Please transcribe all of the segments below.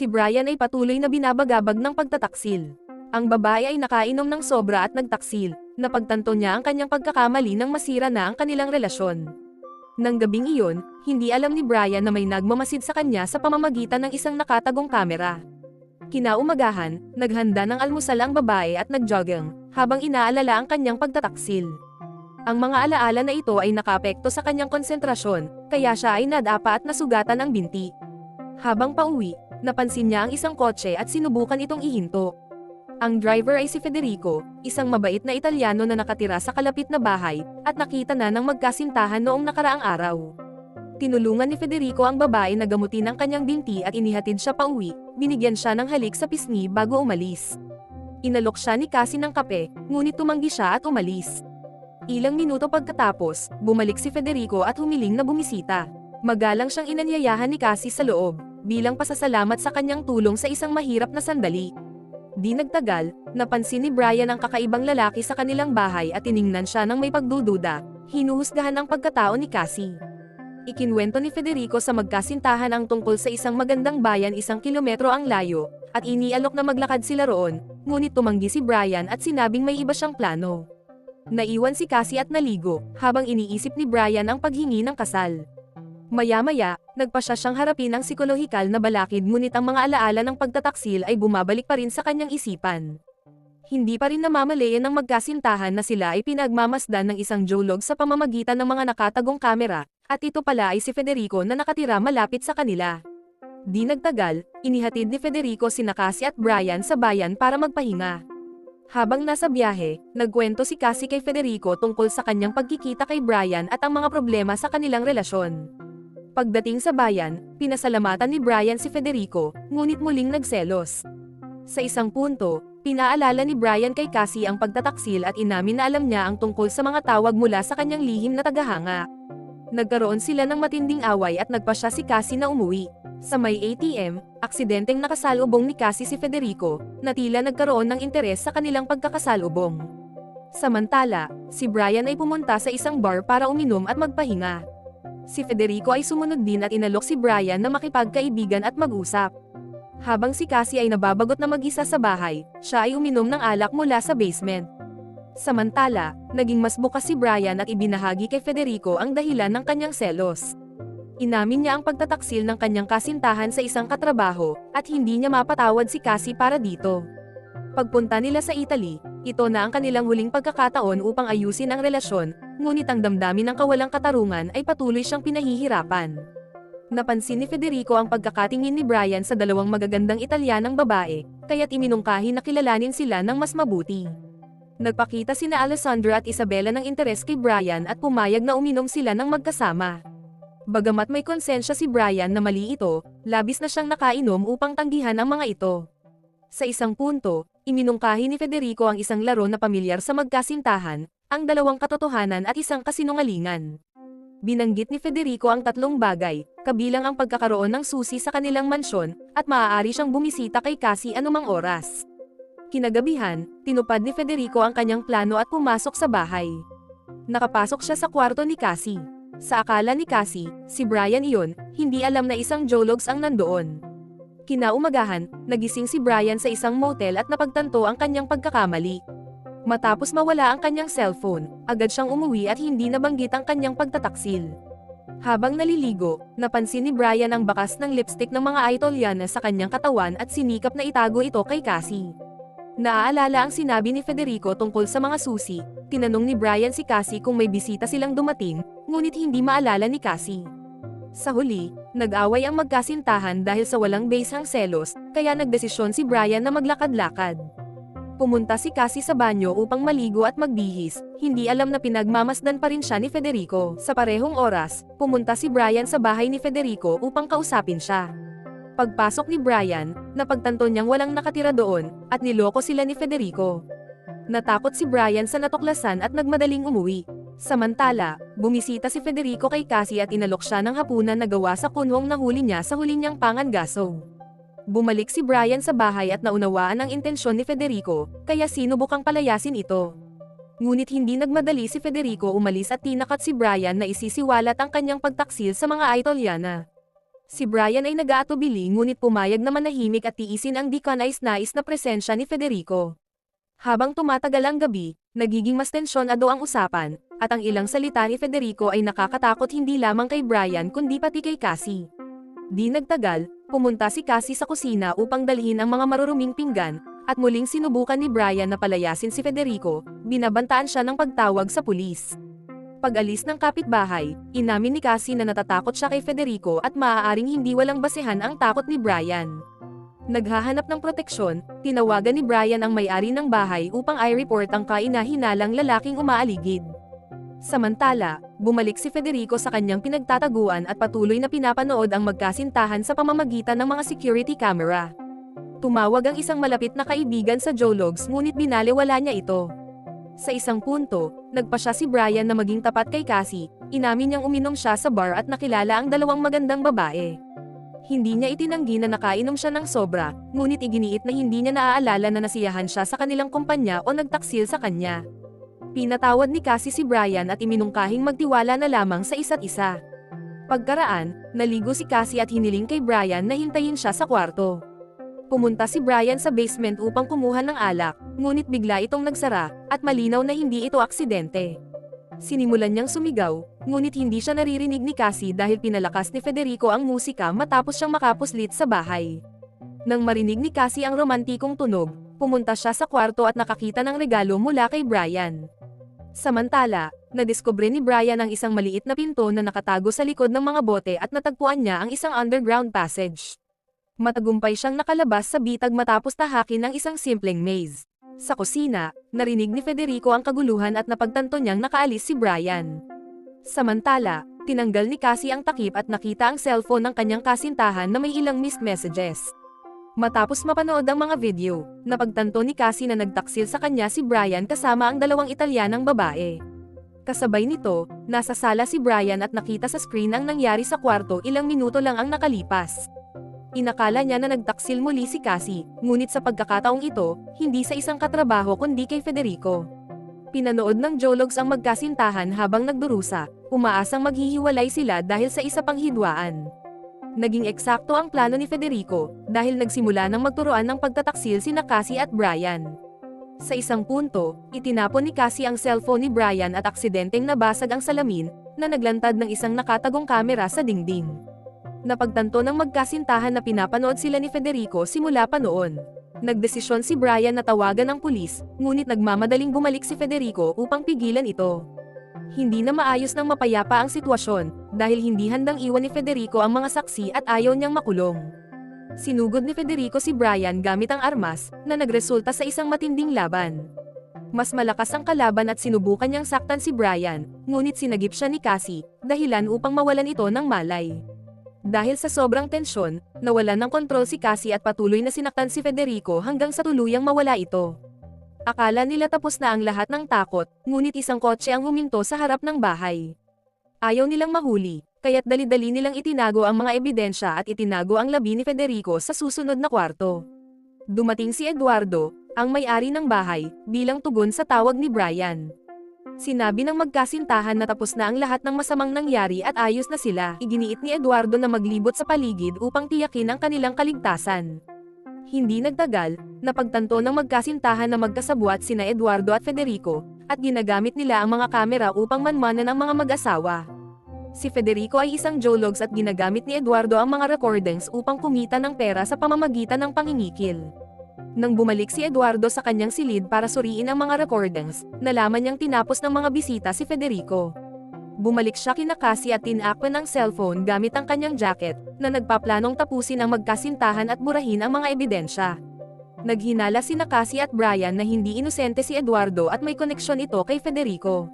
Si Brian ay patuloy na binabagabag ng pagtataksil. Ang babae ay nakainom ng sobra at nagtaksil, napagtanto niya ang kanyang pagkakamali nang masira na ang kanilang relasyon. Nang gabing iyon, hindi alam ni Brian na may nagmamasid sa kanya sa pamamagitan ng isang nakatagong kamera. Kinaumagahan, naghanda ng almusal ang babae at nagjogging, habang inaalala ang kanyang pagtataksil. Ang mga alaala na ito ay nakapekto sa kanyang konsentrasyon, kaya siya ay nadapa at nasugatan ang binti. Habang pauwi, napansin niya ang isang kotse at sinubukan itong ihinto. Ang driver ay si Federico, isang mabait na Italiano na nakatira sa kalapit na bahay, at nakita na ng magkasintahan noong nakaraang araw. Tinulungan ni Federico ang babae na gamutin ang kanyang binti at inihatid siya pauwi, binigyan siya ng halik sa pisngi bago umalis. Inalok siya ni Cassie ng kape, ngunit tumanggi siya at umalis. Ilang minuto pagkatapos, bumalik si Federico at humiling na bumisita. Magalang siyang inanyayahan ni Cassie sa loob, bilang pasasalamat sa kanyang tulong sa isang mahirap na sandali. Di nagtagal, napansin ni Brian ang kakaibang lalaki sa kanilang bahay at tiningnan siya ng may pagdududa, hinuhusgahan ang pagkatao ni Cassie. Ikinwento ni Federico sa magkasintahan ang tungkol sa isang magandang bayan isang kilometro ang layo, at inialok na maglakad sila roon, ngunit tumanggi si Brian at sinabing may iba siyang plano. Naiwan si Cassie at naligo, habang iniisip ni Brian ang paghingi ng kasal. Maya-maya, nagpa siya siyang harapin ang psikolohikal na balakid ngunit ang mga alaala ng pagtataksil ay bumabalik pa rin sa kanyang isipan. Hindi pa rin namamalayan ng magkasintahan na sila ay pinagmamasdan ng isang jolog sa pamamagitan ng mga nakatagong kamera, at ito pala ay si Federico na nakatira malapit sa kanila. Di nagtagal, inihatid ni Federico si Nakasi at Brian sa bayan para magpahinga. Habang nasa biyahe, nagkwento si Cassie kay Federico tungkol sa kanyang pagkikita kay Brian at ang mga problema sa kanilang relasyon. Pagdating sa bayan, pinasalamatan ni Brian si Federico, ngunit muling nagselos. Sa isang punto, pinaalala ni Brian kay Cassie ang pagtataksil at inamin na alam niya ang tungkol sa mga tawag mula sa kanyang lihim na tagahanga. Nagkaroon sila ng matinding away at nagpa siya si Cassie na umuwi. Sa may ATM, aksidenteng nakasalubong ni Cassie si Federico, na tila nagkaroon ng interes sa kanilang pagkakasalubong. Samantala, si Brian ay pumunta sa isang bar para uminom at magpahinga. Si Federico ay sumunod din at inalok si Brian na makipagkaibigan at mag-usap. Habang si Cassie ay nababagot na mag-isa sa bahay, siya ay uminom ng alak mula sa basement. Samantala, naging mas bukas si Brian at ibinahagi kay Federico ang dahilan ng kanyang selos. Inamin niya ang pagtataksil ng kanyang kasintahan sa isang katrabaho, at hindi niya mapatawad si Cassie para dito. Pagpunta nila sa Italy, ito na ang kanilang huling pagkakataon upang ayusin ang relasyon, ngunit ang damdamin ng kawalang katarungan ay patuloy siyang pinahihirapan. Napansin ni Federico ang pagkakatingin ni Brian sa dalawang magagandang Italianang babae, kaya't iminungkahi na kilalanin sila ng mas mabuti. Nagpakita sina Alessandra at Isabella ng interes kay Brian at pumayag na uminom sila ng magkasama. Bagamat may konsensya si Brian na mali ito, labis na siyang nakainom upang tanggihan ang mga ito. Sa isang punto, iminungkahi ni Federico ang isang laro na pamilyar sa magkasintahan, ang dalawang katotohanan at isang kasinungalingan. Binanggit ni Federico ang tatlong bagay, kabilang ang pagkakaroon ng susi sa kanilang mansyon, at maaari siyang bumisita kay Cassie anumang oras. Kinagabihan, tinupad ni Federico ang kanyang plano at pumasok sa bahay. Nakapasok siya sa kwarto ni Cassie. Sa akala ni Cassie, si Brian iyon, hindi alam na isang jologs ang nandoon. Kinaumagahan, nagising si Brian sa isang motel at napagtanto ang kanyang pagkakamali. Matapos mawala ang kanyang cellphone, agad siyang umuwi at hindi nabanggit ang kanyang pagtataksil. Habang naliligo, napansin ni Brian ang bakas ng lipstick ng mga Italiana sa kanyang katawan at sinikap na itago ito kay Cassie. Naaalala ang sinabi ni Federico tungkol sa mga susi, tinanong ni Brian si Cassie kung may bisita silang dumating, ngunit hindi maalala ni Cassie. Sa huli, nag-away ang magkasintahan dahil sa walang basehang selos, kaya nagdesisyon si Brian na maglakad-lakad. Pumunta si Cassie sa banyo upang maligo at magbihis, hindi alam na pinagmamasdan pa rin siya ni Federico. Sa parehong oras, pumunta si Brian sa bahay ni Federico upang kausapin siya. Pagpasok ni Brian, napagtanto niyang walang nakatira doon, at niloko sila ni Federico. Natakot si Brian sa natuklasan at nagmadaling umuwi. Samantala, bumisita si Federico kay Cassie at inalok siya ng hapunan na gawa sa kunwong nahuli niya sa huli niyang pangangaso. Bumalik si Brian sa bahay at naunawaan ang intensyon ni Federico, kaya sinubukang palayasin ito. Ngunit hindi nagmadali si Federico umalis at tinakat si Brian na isisiwalat ang kanyang pagtaksil sa mga Italiana. Si Brian ay nag-aatubili ngunit pumayag na manahimik at tiisin ang di kanais-nais na presensya ni Federico. Habang tumatagal ang gabi, nagiging mas tensyonado ang usapan, at ang ilang salita ni Federico ay nakakatakot hindi lamang kay Brian kundi pati kay Cassie. Di nagtagal, pumunta si Cassie sa kusina upang dalhin ang mga maruruming pinggan, at muling sinubukan ni Brian na palayasin si Federico, binabantaan siya ng pagtawag sa pulis. Pag-alis ng kapitbahay, inamin ni Cassie na natatakot siya kay Federico at maaaring hindi walang basehan ang takot ni Brian. Naghahanap ng proteksyon, tinawagan ni Brian ang may-ari ng bahay upang i-report ang kainahinalang lalaking umaaligid. Samantala, bumalik si Federico sa kanyang pinagtataguan at patuloy na pinapanood ang magkasintahan sa pamamagitan ng mga security camera. Tumawag ang isang malapit na kaibigan sa Jologs ngunit binaliwala niya ito. Sa isang punto, nagpa siya si Brian na maging tapat kay Cassie, inamin niyang uminom siya sa bar at nakilala ang dalawang magandang babae. Hindi niya itinanggi na nakainom siya ng sobra, ngunit iginiit na hindi niya naaalala na nasiyahan siya sa kanilang kumpanya o nagtaksil sa kanya. Pinatawad ni Cassie si Brian at iminungkahing magtiwala na lamang sa isa't isa. Pagkaraan, naligo si Cassie at hiniling kay Brian na hintayin siya sa kwarto. Pumunta si Brian sa basement upang kumuha ng alak, ngunit bigla itong nagsara, at malinaw na hindi ito aksidente. Sinimulan niyang sumigaw, ngunit hindi siya naririnig ni Cassie dahil pinalakas ni Federico ang musika matapos siyang makapuslit sa bahay. Nang marinig ni Cassie ang romantikong tunog, pumunta siya sa kwarto at nakakita ng regalo mula kay Brian. Samantala, nadiskubre ni Brian ang isang maliit na pinto na nakatago sa likod ng mga bote at natagpuan niya ang isang underground passage. Matagumpay siyang nakalabas sa bitag matapos tahakin ng isang simpleng maze. Sa kusina, narinig ni Federico ang kaguluhan at napagtanto niyang nakaalis si Brian. Samantala, tinanggal ni Cassie ang takip at nakita ang cellphone ng kanyang kasintahan na may ilang missed messages. Matapos mapanood ang mga video, napagtanto ni Cassie na nagtaksil sa kanya si Brian kasama ang dalawang Italianang babae. Kasabay nito, nasa sala si Brian at nakita sa screen ang nangyari sa kwarto ilang minuto lang ang nakalipas. Inakala niya na nagtaksil muli si Cassie, ngunit sa pagkakataong ito, hindi sa isang katrabaho kundi kay Federico. Pinanood ng Jologs ang magkasintahan habang nagdurusa, umaasang maghihiwalay sila dahil sa isa pang hidwaan. Naging eksakto ang plano ni Federico, dahil nagsimula ng magturoan ng pagtataksil sina Cassie at Brian. Sa isang punto, itinapon ni Cassie ang cellphone ni Brian at aksidenteng nabasag ang salamin, na naglantad ng isang nakatagong kamera sa dingding. Napagtanto ng magkasintahan na pinapanood sila ni Federico simula pa noon. Nagdesisyon si Brian na tawagan ng pulis, ngunit nagmamadaling bumalik si Federico upang pigilan ito. Hindi na maayos ng mapayapa ang sitwasyon, dahil hindi handang iwan ni Federico ang mga saksi at ayaw niyang makulong. Sinugod ni Federico si Brian gamit ang armas, na nagresulta sa isang matinding laban. Mas malakas ang kalaban at sinubukan niyang saktan si Brian, ngunit sinagip siya ni Cassie, dahilan upang mawalan ito ng malay. Dahil sa sobrang tensyon, nawalan ng kontrol si Cassie at patuloy na sinaktan si Federico hanggang sa tuluyang mawala ito. Akala nila tapos na ang lahat ng takot, ngunit isang kotse ang huminto sa harap ng bahay. Ayaw nilang mahuli, kaya't dali-dali nilang itinago ang mga ebidensya at itinago ang labi ni Federico sa susunod na kwarto. Dumating si Eduardo, ang may-ari ng bahay, bilang tugon sa tawag ni Brian. Sinabi ng magkasintahan na tapos na ang lahat ng masamang nangyari at ayos na sila. Iginiit ni Eduardo na maglibot sa paligid upang tiyakin ang kanilang kaligtasan. Hindi nagtagal, napagtanto ng magkasintahan na magkasabwat sina Eduardo at Federico, at ginagamit nila ang mga kamera upang manmanan ang mga mag-asawa. Si Federico ay isang jologs at ginagamit ni Eduardo ang mga recordings upang kumita ng pera sa pamamagitan ng pangingikil. Nang bumalik si Eduardo sa kanyang silid para suriin ang mga recordings, nalaman niyang tinapos ng mga bisita si Federico. Bumalik siya kina Cassie at tinakpan ng cellphone gamit ang kanyang jacket, na nagpaplanong tapusin ang magkasintahan at burahin ang mga ebidensya. Naghinala si Cassie at Brian na hindi inosente si Eduardo at may koneksyon ito kay Federico.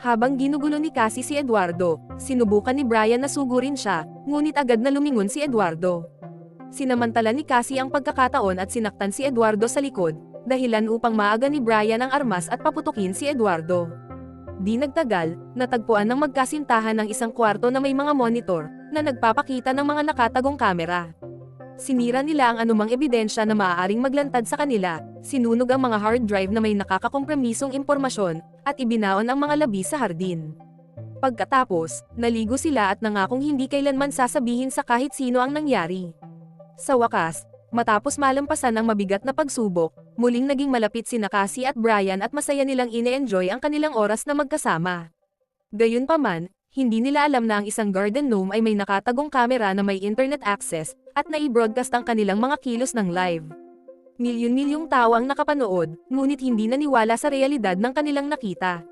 Habang ginugulo ni Cassie si Eduardo, sinubukan ni Brian na sugurin siya, ngunit agad na lumingon si Eduardo. Sinamantala ni Cassie ang pagkakataon at sinaktan si Eduardo sa likod, dahilan upang maaga ni Brian ang armas at paputukin si Eduardo. Di nagtagal, natagpuan ng magkasintahan ng isang kwarto na may mga monitor, na nagpapakita ng mga nakatagong kamera. Sinira nila ang anumang ebidensya na maaaring maglantad sa kanila, sinunog ang mga hard drive na may nakakakompromisong impormasyon, at ibinaon ang mga labi sa hardin. Pagkatapos, naligo sila at nangakong hindi kailanman sasabihin sa kahit sino ang nangyari. Sa wakas, matapos malampasan ang mabigat na pagsubok, muling naging malapit si Cassie at Brian at masaya nilang ine-enjoy ang kanilang oras na magkasama. Gayunpaman, hindi nila alam na ang isang garden gnome ay may nakatagong kamera na may internet access at nai-broadcast ang kanilang mga kilos ng live. Milyon-milyong tao ang nakapanood, ngunit hindi naniwala sa realidad ng kanilang nakita.